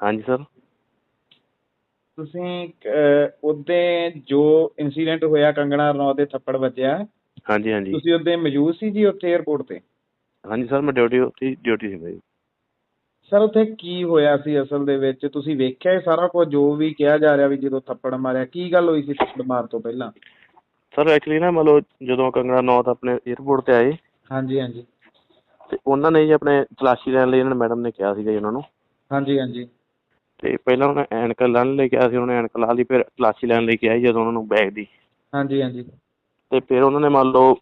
ਹਾਂਜੀ ਸਰ। ਤੁਸੀਂ ਉਹਦੇ ਜੋ ਇਨਸੀਡੈਂਟ ਹੋਇਆ ਕੰਗਣਾ ਰਣੌਤ ਦੇ ਥੱਪੜ ਵੱਜਿਆ ਹਾਂਜੀ ਹਾਂਜੀ। ਤੁਸੀਂ ਉਹਦੇ ਮੌਜੂਦ ਸੀ ਜੀ ਉੱਥੇ 에ਅਰਪੋਰਟ ਤੇ? ਹਾਂਜੀ ਸਰ ਮੈਂ ਡਿਊਟੀ ਉੱਥੇ ਡਿਊਟੀ ਸੀ ਮੇਰੀ ਸਰ ਉੱਥੇ ਕੀ ਹੋਇਆ ਸੀ ਅਸਲ ਦੇ ਵਿੱਚ? ਤੁਸੀਂ ਵੇਖਿਆ ਇਹ ਸਾਰਾ ਕੁਝ ਜੋ ਵੀ ਕਿਹਾ ਜਾ ਰਿਹਾ ਵੀ ਜਦੋਂ ਥੱਪੜ ਮਾਰਿਆ ਕੀ ਗੱਲ ਹੋਈ ਸੀ ਥੱਪੜ ਮਾਰ ਤੋਂ ਪਹਿਲਾਂ? ਸਰ ਐਕਚੁਅਲੀ ਨਾ ਮਤਲਬ ਜਦੋਂ ਕੰਗਣਾ ਨੌਤ ਆਪਣੇ 에ਅਰਪੋਰਟ ਤੇ ਆਏ ਹਾਂਜੀ ਹਾਂਜੀ। ਤੇ ਉਹਨਾਂ ਨੇ ਜੀ ਆਪਣੇ ਤਲਾਸ਼ੀ ਲੈਣ ਲਈ ਇਹਨਾਂ ਨੇ ਮੈਡਮ ਨੇ ਕਿਹਾ ਸੀਗਾ ਜੀ ਉਹਨਾਂ ਨੂੰ। ਹਾਂਜੀ ਹਾਂਜੀ। ਤੇ ਪਹਿਲਾਂ ਉਹਨੇ ਐਨਕ ਲੈਣ ਲਈ ਕਿਹਾ ਸੀ ਉਹਨੇ ਐਨਕ ਲਾ ਲਈ ਫਿਰ ਤਲਾਸ਼ੀ ਲੈਣ ਲਈ ਕਿਹਾ ਜੀ ਜਦੋਂ ਉਹਨਾਂ ਨੂੰ ਬੈਗ ਦੀ। ਹਾਂਜੀ ਹਾਂਜੀ। ਤੇ ਫਿਰ ਉਹਨਾਂ ਨੇ ਮੰਨ ਲਓ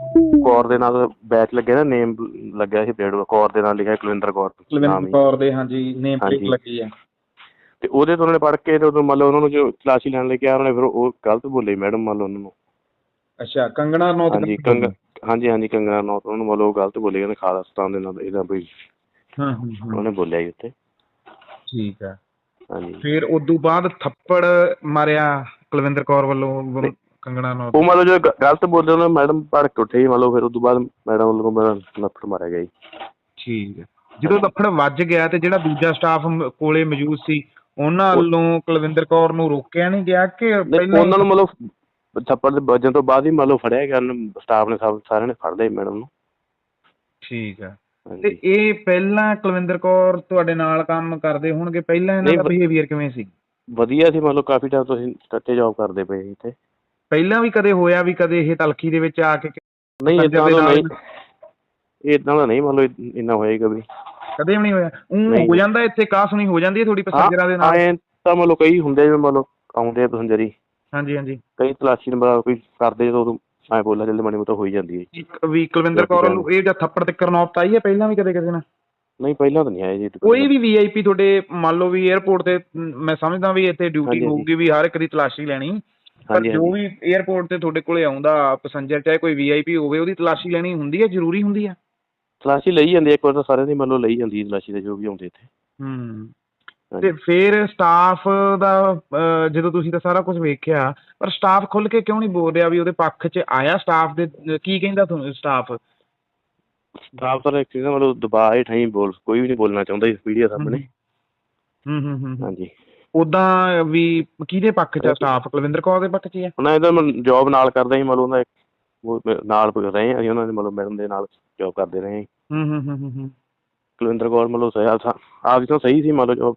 ਕੌਰ ਦੇ ਨਾਲ ਬੈਚ ਲੱਗਿਆ ਨਾ ਨੇਮ ਲੱਗਿਆ ਸੀ ਪਲੇਟ ਕੌਰ ਦੇ ਨਾਲ ਲਿਖਿਆ ਕੁਲਵਿੰਦਰ ਕੌਰ ਨਾਮ ਕੁਲਵਿੰਦਰ ਹੀ। ਕੌਰ ਦੇ ਹਾਂਜੀ ਨੇਮ ਪਲੇਟ ਹਾਂਜੀ। ਲੱਗੀ ਆ। ਤੇ ਉਹਦੇ ਤੋਂ ਉਹਨਾਂ ਪੜ੍ਹ ਕੇ ਤੇ ਉਦੋਂ ਮੰਨ ਲਓ ਉਹਨਾਂ ਨੂੰ ਜੋ ਤਲਾਸ਼ੀ ਲੈਣ ਲਈ ਕਿਹਾ ਉਹਨਾਂ ਫਿਰ ਉਹ ਗਲਤ ਬੋਲੇ ਮੈਡਮ ਮੰਨ ਲਓ ਉਹਨਾਂ ਨੂੰ। ਅੱਛਾ ਕੰਗਣਾ ਰਣੌਤ ਹਾਂਜੀ ਕੰਗ ਹਾਂਜੀ ਹਾਂਜੀ ਕੰਗਣਾ ਨੌਤ ਉਹਨਾਂ ਨੂੰ ਮੰਨ ਲਓ ਗਲਤ ਬੋਲੇ ਕਹਿੰਦੇ ਖਾਲਿਸਤਾਨ ਦੇ ਨਾਲ ਇਹਦਾ ਕੋਈ ਹਾਂ ਹਾਂ ਹਾਂ। ਉਹਨੇ ਬੋਲਿਆ ਜੀ ਉੱਥੇ। ਠੀਕ ਆ। ਫਿਰ ਉਦੋਂ ਬਾਅਦ ਥੱਪੜ ਮਾਰਿਆ ਕੁਲਵਿੰਦਰ ਕੌਰ ਵੱਲੋਂ ਕੰਗਣਾ ਰਣੌਤ ਉਹ ਮੰਨ ਲਓ ਜੋ ਗਲਤ ਬੋਲੇ ਉਹਨਾਂ ਮੈਡਮ ਭੜਕ ਕੇ ਉੱਠੇ ਲਓ ਫਿਰ ਉਦੋਂ ਬਾਅਦ ਮੈਡਮ ਵੱਲੋਂ ਮੇਰਾ ਲੱਫੜ ਮਾਰਿਆ ਗਿਆ ਜੀ। ਠੀਕ ਹੈ। ਜਦੋਂ ਲੱਫੜ ਵੱਜ ਗਿਆ ਤੇ ਜਿਹੜਾ ਦੂਜਾ ਸਟਾਫ ਕੋਲੇ ਮੌਜੂਦ ਸੀ ਉਹਨਾਂ ਵੱਲੋਂ ਕੁਲਵਿੰਦਰ ਕੌਰ ਨੂੰ ਰੋਕਿਆ ਨਹੀਂ ਗਿਆ ਕਿ ਪਹਿਲਾਂ ਉਹਨਾਂ ਨੂੰ ਮਤਲਬ ਥੱਪੜ ਦੇ ਵੱਜਣ ਤੋਂ ਬਾਅਦ ਹੀ ਮੰਨ ਲਓ ਫੜਿਆ ਗਿਆ ਸਟਾਫ ਨੇ ਸਭ ਸਾਰਿਆਂ ਨੇ ਫੜ ਲਿਆ ਮੈਡਮ ਨੂੰ। ਠੀਕ ਹੈ। ਤੇ ਇਹ ਪਹਿਲਾਂ ਕੁਲਵਿੰਦਰ ਕੌਰ ਤੁਹਾਡੇ ਨਾਲ ਕੰਮ ਕਰਦੇ ਹੋਣਗੇ? ਪਹਿਲਾਂ ਇਹਨਾਂ ਦਾ ਬਿਹੇਵੀਅਰ ਕਿਵੇਂ ਸੀ? ਵਧੀਆ ਸੀ ਮੰਨ ਲਓ ਕਾਫੀ ਟਾਈਮ ਤੋਂ ਅਸੀਂ ਇਕੱਠੇ ਜੌਬ ਕਰਦੇ ਪਏ ਸੀ ਇੱਥੇ। ਪਹਿਲਾਂ ਵੀ ਕਦੇ ਹੋਇਆ ਵੀ ਕਦੇ ਇਹ ਤਲਖੀ ਦੇ ਵਿੱਚ ਆ ਕੇ ਨਹੀਂ ਇਦਾਂ ਦੇ ਨਹੀਂ। ਇਦਾਂ ਦਾ ਨਹੀਂ ਇ- ਇੰਨਾ ਹੋਇਆ ਕभी ਕਦੇ। ਵੀ ਨਹੀਂ ਹੋਇਆ। ਉਹ। ਹੋ ਜਾਂਦਾ ਇੱਥੇ ਕਾਸ ਨਹੀਂ ਹੋ ਜਾਂਦੀ ਹੈ ਥੋੜੀ ਪੈਸੰਜਰਾਂ ਦੇ ਨਾਲ? ਐਂ ਤਾਂ ਮੰਨ ਲਓ ਕਈ ਹੁੰਦੇ ਜਿਵੇਂ ਮੰਨ ਲਓ ਆਉਂਦੇ ਆ ਪੈਸੰਜਰੀ ਹਾਂਜੀ ਹਾਂਜੀ। ਕਈ ਤਲਾਸ਼ੀ ਨੰਬਰ ਕੋਈ ਕਰਦੇ ਜਦੋਂ ਐਂ ਬੋਲਾ ਜਲਦੀ ਮਣੀ ਮੋਟਾ ਹੋਈ ਜਾਂਦੀ ਹੈ ਵੀ ਕੁਲਵਿੰਦਰ ਕੌਰ ਨੂੰ ਇਹ ਜਾਂ ਥੱਪੜ ਤੇ ਕਰਨੌਤ ਆਈ ਹੈ ਪਹਿਲਾਂ ਵੀ ਕਦੇ ਕਿਸੇ ਨਾਲ ਨਹੀਂ ਪਹਿਲਾਂ ਤਾਂ ਨਹੀਂ ਆਏ ਜੀ। ਕੋਈ ਵੀ ਵੀਆਈਪੀ ਤੁਹਾਡੇ ਮੰਨ ਲਓ ਵੀ 에ਅਰਪੋਰਟ ਤੇ ਮ, ਸਮਝਦਾ ਵੀ ਇੱਥੇ ਡਿਊਟੀ। ਹੋਊਗੀ ਵੀ ਹਰ ਇੱਕ ਦੀ ਤਲਾਸ਼ੀ ਲੈਣੀ। ਪਰ ਜੋ ਵੀ 에ਅਰਪੋਰਟ ਤੇ ਤੁਹਾਡੇ ਕੋਲੇ ਆਉਂਦਾ ਪੈਸੰਜਰ ਚਾਹੇ ਕੋਈ ਵੀਆਈਪੀ ਹੋਵੇ ਉਹਦੀ ਤਲਾਸ਼ੀ ਲੈਣੀ ਹੁੰਦੀ ਹੈ ਜ਼ਰੂਰੀ ਹੁੰਦੀ ਹੈ? ਤਲਾਸ਼ੀ ਲਈ ਜਾਂਦੀ ਹੈ ਇੱਕ ਵਾਰ ਤਾਂ ਸਾਰਿਆਂ ਦੀ ਮੰਨ ਲਓ ਲਈ ਜਾਂਦੀ ਹੈ ਤਲਾਸ਼ੀ ਦੇ ਜੋ ਵੀ ਆਉਂਦੇ ਇੱਥੇ। ਹੂੰ। ਤੇ ਫਿਰ ਸਟਾਫ ਦਾ ਜਦੋਂ ਤੁਸੀਂ ਤਾਂ ਸਾਰਾ ਕੁਝ ਵੇਖਿਆ ਪਰ ਸਟਾਫ ਖੁੱਲ ਕੇ ਕਿਉਂ ਨਹੀਂ ਬੋਲ ਰਿਹਾ ਵੀ ਉਹਦੇ ਪੱਖ 'ਚ ਆਇਆ ਸਟਾਫ ਦੇ ਕੀ ਕਹਿੰਦਾ ਤੁਹਾਨੂੰ ਸਟਾਫ ਸਟਾਫ ਤਾਂ ਇੱਕ ਚੀਜ਼ ਮਤਲਬ ਦਬਾਅ ਹੇਠਾਂ ਹੀ ਬੋਲ ਕੋਈ ਵੀ ਨਹੀਂ ਬੋਲਣਾ ਚਾਹੁੰਦਾ ਇਸ ਮੀਡੀਆ ਸਾਹਮਣੇ। ਹੂੰ ਹੂੰ ਹੂੰ ਹਾਂਜੀ। ਉਦਾਂ ਵੀ ਕਿਹਦੇ ਪੱਖ 'ਚ ਆ ਸਟਾਫ ਕੁਲਵਿੰਦਰ ਕੌਰ ਦੇ ਪੱਖ 'ਚ ਆ? ਉਹਨਾਂ ਇਹਦਾ ਜੌਬ ਨਾਲ ਕਰਦਾ ਸੀ ਮਤਲਬ ਉਹਦਾ ਇੱਕ ਨਾਲ ਰਹੇ ਅਸੀਂ ਉਹਨਾਂ ਦੇ ਮਤਲਬ ਮੈਡਮ ਦੇ ਨਾਲ ਜੌਬ ਕਰਦੇ ਰਹੇ ਹੂੰ ਹੂੰ ਹੂੰ ਹੂੰ ਕੁਲਵਿੰਦਰ ਕੌਰ ਮਤਲਬ ਸਹੀ ਆਪ ਤਾਂ ਸਹੀ ਸੀ ਮਤਲਬ ਜੋ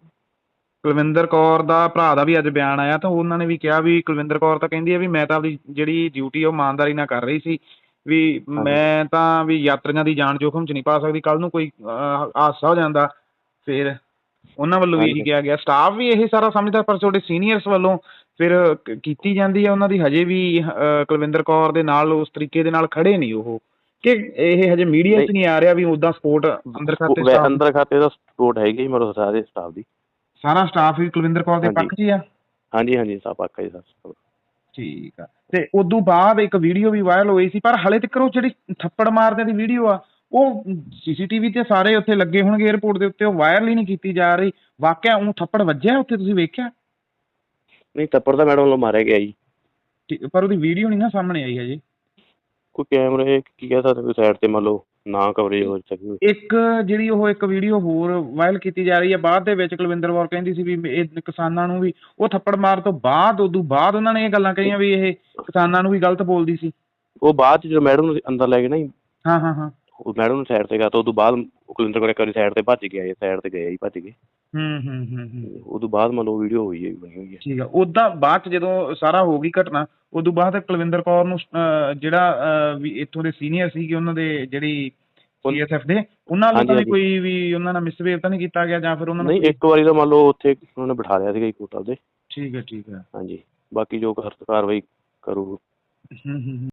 ਕੁਲਵਿੰਦਰ ਕੌਰ ਦਾ ਭਰਾ ਦਾ ਵੀ ਅੱਜ ਬਿਆਨ ਆਇਆ ਤਾਂ ਉਹਨਾਂ ਨੇ ਵੀ ਕਿਹਾ ਵੀ ਕੁਲਵਿੰਦਰ ਕੌਰ ਤਾਂ ਕਹਿੰਦੀ ਹੈ ਵੀ ਮੈਂ ਤਾਂ ਆਪਦੀ ਜਿਹੜੀ ਡਿਊਟੀ ਉਹ ਇਮਾਨਦਾਰੀ ਨਾਲ ਕਰ ਰਹੀ ਸੀ ਵੀ ਮੈਂ ਤਾਂ ਵੀ ਯਾਤਰੀਆਂ ਦੀ ਜਾਨ ਜੋਖਮ 'ਚ ਨਹੀਂ ਪਾ ਸਕਦੀ ਕੱਲ ਨੂੰ ਕੋਈ ਹਾਦਸਾ ਹੋ ਜਾਂਦਾ ਫਿਰ ਉਹਨਾਂ ਵੱਲੋਂ ਵੀ ਇਹੀ। ਕਿਹਾ ਗਿਆ। ਸਟਾਫ ਵੀ ਇਹ ਸਾਰਾ ਸਮਝਦਾ ਪਰ ਤੁਹਾਡੇ ਸੀਨੀਅਰਸ ਵੱਲੋਂ ਫਿਰ ਕੀਤੀ ਜਾਂਦੀ ਹੈ ਉਹਨਾਂ ਦੀ ਹਜੇ ਵੀ ਕੁਲਵਿੰਦਰ ਕੌਰ ਦੇ ਨਾਲ ਉਸ ਤਰੀਕੇ ਦੇ ਨਾਲ ਖੜੇ ਨਹੀਂ ਉਹ। ਕਿ ਇਹ ਹਜੇ ਮੀਡੀਆ 'ਚ ਨਹੀਂ। ਆ ਰਿਹਾ ਵੀ ਉਦਾਂ ਸਪੋਰਟ ਅੰਦਰ ਖਾਤੇ staff- ਅੰਦਰ ਖਾਤੇ ਦਾ ਸਪੋਰਟ ਹੈਗੀ ਮਤਲਬ ਸਾਰੇ ਸਟਾਫ ਦੀ। ਸਾਰਾ ਸਟਾਫ ਹੀ ਕੁਲਵਿੰਦਰ ਕੌਰ ਦੇ। ਪੱਖ 'ਚ ਹੀ ਆ? ਹਾਂਜੀ ਹਾਂਜੀ ਸਭ ਪੱਕਾ ਜੀ ਸਰ ਠੀਕ ਆ। ਤੇ ਉਦੋਂ ਬਾਅਦ ਇੱਕ ਵੀਡੀਓ ਵੀ ਵਾਇਰਲ ਹੋਈ ਸੀ ਪਰ ਹਲੇ ਤੱਕ ਉਹ ਜਿਹੜੀ ਥੱਪੜ ਮਾਰਦੇ ਦੀ ਵੀਡੀਓ ਆ ਉਹ ਸੀਸੀਟੀਵੀ ਤੇ ਸਾਰੇ ਉੱਥੇ ਲੱਗੇ ਹੋਣਗੇ 에어ਪੋਰਟ ਦੇ ਉੱਤੇ ਉਹ ਵਾਇਰਲ ਹੀ ਨਹੀਂ ਕੀਤੀ ਜਾ ਰਹੀ। ਵਾਕਿਆ ਉਹ ਥੱਪੜ ਵੱਜਿਆ ਉੱਥੇ ਤੁਸੀਂ ਵੇਖਿਆ? ਨਹੀਂ ਤੱਪੜ ਤਾਂ ਮੈਡਮ ਵੱਲੋਂ ਮਾਰਿਆ ਗਿਆ ਜੀ। ਪਰ ਉਹਦੀ ਵੀਡੀਓ ਨਹੀਂ ਨਾ ਸਾਹਮਣੇ ਆਈ ਹਜੇ। ਕੋਈ ਕੈਮਰੇ ਕੀ ਕਹਿ ਸਕਦੇ ਕੋਈ ਸਾਈਡ ਤੇ ਮੰਨ ਲਓ। ਨਾ ਕਵਰੇਜ ਹੋ ਸਕੀ। ਇੱਕ ਜਿਹੜੀ ਉਹ ਇੱਕ ਵੀਡੀਓ ਹੋਰ ਵਾਇਰਲ ਕੀਤੀ ਜਾ ਰਹੀ ਹੈ ਬਾਅਦ ਦੇ ਵਿੱਚ ਕੁਲਵਿੰਦਰ ਕੌਰ ਕਹਿੰਦੀ ਸੀ ਵੀ ਇਹ ਕਿਸਾਨਾਂ ਨੂੰ ਵੀ ਉਹ ਥੱਪੜ ਮਾਰ ਤੋਂ ਬਾਅਦ ਉਦੋਂ ਬਾਅਦ ਉਹਨਾਂ ਨੇ ਇਹ ਗੱਲਾਂ ਕਹੀਆਂ ਵੀ ਇਹ ਕਿਸਾਨਾਂ ਨੂੰ ਵੀ ਗਲਤ ਬੋਲਦੀ ਸੀ। ਉਹ ਬਾਅਦ ਚ ਜਦੋਂ ਮੈਡਮ ਨੂੰ ਅੰਦਰ ਲੈ ਗਏ ਨਾ ਜੀ, ਹਾਂ ਹਾਂ ਹਾਂ। ਉਹ ਮੈਡਮ ਨੂੰ ਸਾਈਡ ਤੇ ਗਿਆ ਤਾਂ ਉਦੋਂ ਬਾਅਦ ਕੁਲਿੰਦਰ ਕੋਲ ਇੱਕ ਵਾਰੀ ਸਾਈਡ ਤੇ ਭੱਜ ਗਿਆ ਜੀ ਸਾਈਡ ਤੇ ਗਿਆ ਜੀ ਭੱਜ ਕੇ ਹੂੰ ਹੂੰ ਹੂੰ ਹੂੰ। ਉਦੋਂ ਬਾਅਦ ਮੰਨ ਲਓ ਵੀਡੀਓ ਹੋਈ ਹੈ ਬਣੀ ਹੋਈ ਹੈ। ਠੀਕ ਆ। ਉਦਾਂ ਬਾਅਦ ਚ ਜਦੋਂ ਸਾਰਾ ਹੋ ਗਈ ਘਟਨਾ ਉਦੋਂ ਬਾਅਦ ਕੁਲਵਿੰਦਰ ਕੌਰ ਨੂੰ ਜਿਹੜਾ ਵੀ ਇੱਥੋਂ ਦੇ ਸੀਨੀਅਰ ਸੀਗੇ ਉਹਨਾਂ ਦੇ ਜਿਹੜੀ ਸੀਐਸਐਫ ਦੇ ਉਹਨਾਂ ਨਾਲ ਤਾਂ ਕੋਈ ਵੀ ਉਹਨਾਂ ਨਾਲ ਮਿਸਬੀਹੇਵ ਤਾਂ ਨਹੀਂ ਕੀਤਾ ਗਿਆ ਜਾਂ ਫਿਰ ਉਹਨਾਂ ਨੂੰ ਨਹੀਂ ਇੱਕ ਵਾਰੀ ਤਾਂ ਮੰਨ ਲਓ ਉੱਥੇ ਉਹਨਾਂ ਨੇ ਬਿਠਾ ਲਿਆ ਸੀਗਾ ਜੀ ਕੋਟਲ ਦੇ ਠੀਕ ਹੈ ਠੀਕ ਹੈ। ਹਾਂਜੀ। ਬਾਕੀ ਜੋ ਕਾਰ- ਕਾਰਵਾਈ ਕਰੂ ਹੂੰ ਹੂੰ ਹੂੰ।